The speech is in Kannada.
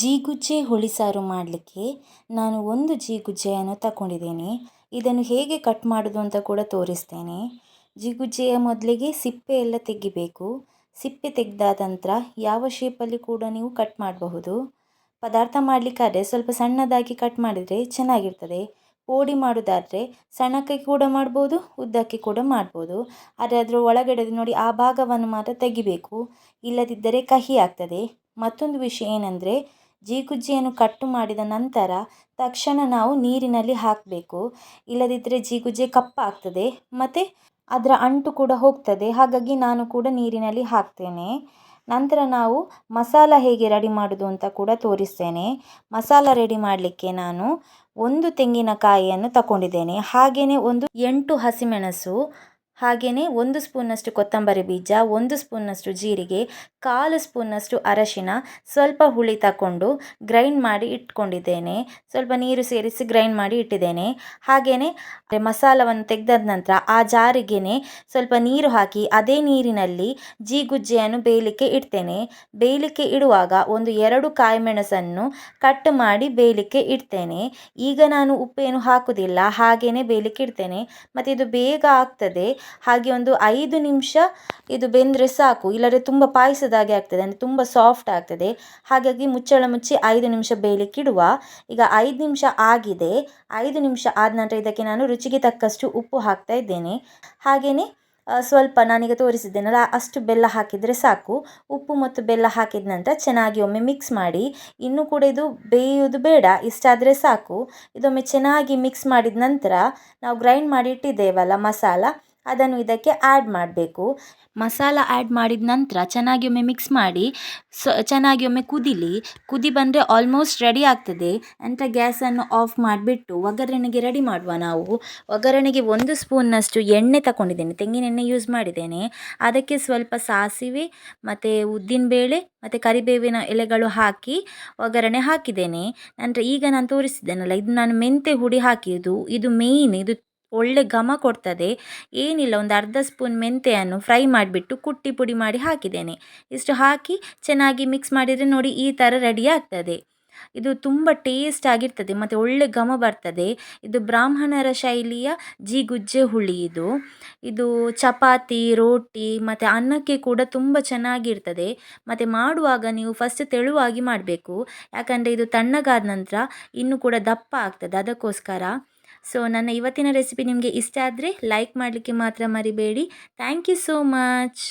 ಜೀಗುಜ್ಜೆ ಹುಳಿಸಾರು ಮಾಡಲಿಕ್ಕೆ ನಾನು ಒಂದು ಜೀಗುಜ್ಜೆಯನ್ನು ತಗೊಂಡಿದ್ದೇನೆ ಇದನ್ನು ಹೇಗೆ ಕಟ್ ಮಾಡೋದು ಅಂತ ಕೂಡ ತೋರಿಸ್ತೇನೆ. ಜಿಗುಜ್ಜೆಯ ಮೊದಲಿಗೆ ಸಿಪ್ಪೆ ಎಲ್ಲ ತೆಗಿಬೇಕು. ಸಿಪ್ಪೆ ತೆಗೆದಾದ ನಂತರ ಯಾವ ಶೇಪಲ್ಲಿ ಕೂಡ ನೀವು ಕಟ್ ಮಾಡಬಹುದು. ಪದಾರ್ಥ ಮಾಡಲಿಕ್ಕಾದರೆ ಸ್ವಲ್ಪ ಸಣ್ಣದಾಗಿ ಕಟ್ ಮಾಡಿದರೆ ಚೆನ್ನಾಗಿರ್ತದೆ. ಪೋಡಿ ಮಾಡೋದಾದರೆ ಸಣ್ಣಕ್ಕೆ ಕೂಡ ಮಾಡ್ಬೋದು, ಉದ್ದಕ್ಕೆ ಕೂಡ ಮಾಡ್ಬೋದು. ಆದರೆ ಅದರ ಒಳಗಡೆ ನೋಡಿ ಆ ಭಾಗವನ್ನು ಮಾತ್ರ ತೆಗಿಬೇಕು. ಇಲ್ಲದಿದ್ದರೆ ಕಹಿ ಆಗ್ತದೆ. ಮತ್ತೊಂದು ವಿಷಯ ಏನಂದರೆ ಜೀಗುಜ್ಜೆಯನ್ನು ಕಟ್ಟು ಮಾಡಿದ ನಂತರ ತಕ್ಷಣ ನಾವು ನೀರಿನಲ್ಲಿ ಹಾಕಬೇಕು. ಇಲ್ಲದಿದ್ದರೆ ಜೀಗುಜ್ಜೆ ಕಪ್ಪಾಗ್ತದೆ ಮತ್ತು ಅದರ ಅಂಟು ಕೂಡ ಹೋಗ್ತದೆ. ಹಾಗಾಗಿ ನಾನು ಕೂಡ ನೀರಿನಲ್ಲಿ ಹಾಕ್ತೇನೆ. ನಂತರ ನಾವು ಮಸಾಲ ಹೇಗೆ ರೆಡಿ ಮಾಡೋದು ಅಂತ ಕೂಡ ತೋರಿಸ್ತೇನೆ. ಮಸಾಲ ರೆಡಿ ಮಾಡಲಿಕ್ಕೆ ನಾನು ಒಂದು ತೆಂಗಿನಕಾಯಿಯನ್ನು ತಗೊಂಡಿದ್ದೇನೆ ಹಾಗೆಯೇ ಒಂದು ಎಂಟು ಹಸಿಮೆಣಸು ಹಾಗೆಯೇ ಒಂದು ಸ್ಪೂನಷ್ಟು ಕೊತ್ತಂಬರಿ ಬೀಜ, ಒಂದು ಸ್ಪೂನಷ್ಟು ಜೀರಿಗೆ, ಕಾಲು ಸ್ಪೂನಷ್ಟು ಅರಶಿನ, ಸ್ವಲ್ಪ ಹುಳಿ ತಗೊಂಡು ಗ್ರೈಂಡ್ ಮಾಡಿ ಇಟ್ಕೊಂಡಿದ್ದೇನೆ. ಸ್ವಲ್ಪ ನೀರು ಸೇರಿಸಿ ಗ್ರೈಂಡ್ ಮಾಡಿ ಇಟ್ಟಿದ್ದೇನೆ. ಹಾಗೆಯೇ ಮಸಾಲವನ್ನು ತೆಗೆದಾದ ನಂತರ ಆ ಜಾರಿಗೆನೆ ಸ್ವಲ್ಪ ನೀರು ಹಾಕಿ ಅದೇ ನೀರಿನಲ್ಲಿ ಜೀಗುಜ್ಜೆಯನ್ನು ಬೇಯಲಿಕ್ಕೆ ಇಡ್ತೇನೆ. ಬೇಯಲಿಕ್ಕೆ ಇಡುವಾಗ ಒಂದು ಎರಡು ಕಾಯಿಮೆಣಸನ್ನು ಕಟ್ ಮಾಡಿ ಬೇಯಲಿಕ್ಕೆ ಇಡ್ತೇನೆ. ಈಗ ನಾನು ಉಪ್ಪೇನು ಹಾಕುವುದಿಲ್ಲ ಹಾಗೆಯೇ ಬೇಯಲಿಕ್ಕೆ ಇಡ್ತೇನೆ. ಮತ್ತು ಇದು ಬೇಗ ಆಗ್ತದೆ. ಹಾಗೆ ಒಂದು ಐದು ನಿಮಿಷ ಇದು ಬೆಂದರೆ ಸಾಕು. ಇಲ್ಲದ್ರೆ ತುಂಬ ಪಾಯಸದ ಹಾಗೆ ಆಗ್ತದೆ, ಅಂದರೆ ತುಂಬ ಸಾಫ್ಟ್ ಆಗ್ತದೆ. ಹಾಗಾಗಿ ಮುಚ್ಚಳ ಮುಚ್ಚಿ ಐದು ನಿಮಿಷ ಬೇಯಲಿಕ್ಕೆ ಇಡುವ. ಈಗ ಐದು ನಿಮಿಷ ಆಗಿದೆ. ಐದು ನಿಮಿಷ ಆದ ನಂತರ ಇದಕ್ಕೆ ನಾನು ರುಚಿಗೆ ತಕ್ಕಷ್ಟು ಉಪ್ಪು ಹಾಕ್ತಾ ಇದ್ದೇನೆ. ಹಾಗೆಯೇ ಸ್ವಲ್ಪ ನಾನೀಗ ತೋರಿಸಿದ್ದೇನಲ್ಲ, ಅಷ್ಟು ಬೆಲ್ಲ ಹಾಕಿದರೆ ಸಾಕು. ಉಪ್ಪು ಮತ್ತು ಬೆಲ್ಲ ಹಾಕಿದ ನಂತರ ಚೆನ್ನಾಗಿ ಒಮ್ಮೆ ಮಿಕ್ಸ್ ಮಾಡಿ. ಇನ್ನೂ ಕೂಡ ಇದು ಬೇಯೋದು ಬೇಡ ಇಷ್ಟಾದರೆ ಸಾಕು. ಇದೊಮ್ಮೆ ಚೆನ್ನಾಗಿ ಮಿಕ್ಸ್ ಮಾಡಿದ ನಂತರ ನಾವು ಗ್ರೈಂಡ್ ಮಾಡಿ ಇಟ್ಟಿದ್ದೇವಲ್ಲ ಮಸಾಲ ಅದನ್ನು ಇದಕ್ಕೆ ಆ್ಯಡ್ ಮಾಡಬೇಕು. ಮಸಾಲ ಆ್ಯಡ್ ಮಾಡಿದ ನಂತರ ಚೆನ್ನಾಗಿ ಒಮ್ಮೆ ಮಿಕ್ಸ್ ಮಾಡಿ, ಸೊ, ಚೆನ್ನಾಗಿ ಒಮ್ಮೆ ಕುದಿಲಿ. ಕುದಿ ಬಂದರೆ ಆಲ್ಮೋಸ್ಟ್ ರೆಡಿ ಆಗ್ತದೆ. ಅಂತ ಗ್ಯಾಸನ್ನು ಆಫ್ ಮಾಡಿಬಿಟ್ಟು ಒಗ್ಗರಣೆಗೆ ರೆಡಿ ಮಾಡುವ ನಾವು. ಒಗ್ಗರಣೆಗೆ ಒಂದು ಸ್ಪೂನ್ನಷ್ಟು ಎಣ್ಣೆ ತಗೊಂಡಿದ್ದೇನೆ ತೆಂಗಿನ ಎಣ್ಣೆ ಯೂಸ್ ಮಾಡಿದ್ದೇನೆ. ಅದಕ್ಕೆ ಸ್ವಲ್ಪ ಸಾಸಿವೆ, ಮತ್ತು ಉದ್ದಿನಬೇಳೆ ಮತ್ತು ಕರಿಬೇವಿನ ಎಲೆಗಳು ಹಾಕಿ ಒಗ್ಗರಣೆ ಹಾಕಿದ್ದೇನೆ. ನಂತರ ಈಗ ನಾನು ತೋರಿಸಿದ್ದೇನಲ್ಲ, ಇದು ನಾನು ಮೆಂತ್ಯ ಹುಡಿ ಹಾಕಿದ್ದು. ಇದು ಮೇಯ್ನ್ ಇದು ಒಳ್ಳೆ ಘಮ ಕೊಡ್ತದೆ. ಏನಿಲ್ಲ, ಒಂದು ಅರ್ಧ ಸ್ಪೂನ್ ಮೆಂತೆಯನ್ನು ಫ್ರೈ ಮಾಡಿಬಿಟ್ಟು ಕುಟ್ಟಿ ಪುಡಿ ಮಾಡಿ ಹಾಕಿದ್ದೇನೆ. ಇಷ್ಟು ಹಾಕಿ ಚೆನ್ನಾಗಿ ಮಿಕ್ಸ್ ಮಾಡಿದರೆ ನೋಡಿ ಈ ಥರ ರೆಡಿ ಆಗ್ತದೆ. ಇದು ತುಂಬ ಟೇಸ್ಟ್ ಆಗಿರ್ತದೆ, ಮತ್ತು ಒಳ್ಳೆ ಘಮ ಬರ್ತದೆ. ಇದು ಬ್ರಾಹ್ಮಣರ ಶೈಲಿಯ ಜೀಗುಜ್ಜೆ ಹುಳಿ ಇದು. ಇದು ಚಪಾತಿ, ರೋಟಿ, ಮತ್ತು ಅನ್ನಕ್ಕೆ ಕೂಡ ತುಂಬ ಚೆನ್ನಾಗಿರ್ತದೆ. ಮತ್ತು ಮಾಡುವಾಗ ನೀವು ಫಸ್ಟ್ ತೆಳುವಾಗಿ ಮಾಡಬೇಕು. ಯಾಕಂದರೆ ಇದು ತಣ್ಣಗಾದ ನಂತರ ಇನ್ನೂ ಕೂಡ ದಪ್ಪ ಆಗ್ತದೆ. ಅದಕ್ಕೋಸ್ಕರ ಸೊ ನನ್ನ ಇವತ್ತಿನ ರೆಸಿಪಿ ನಿಮಗೆ ಇಷ್ಟ ಆದರೆ ಲೈಕ್ ಮಾಡಲಿಕ್ಕೆ ಮಾತ್ರ ಮರಿಬೇಡಿ. Thank you so much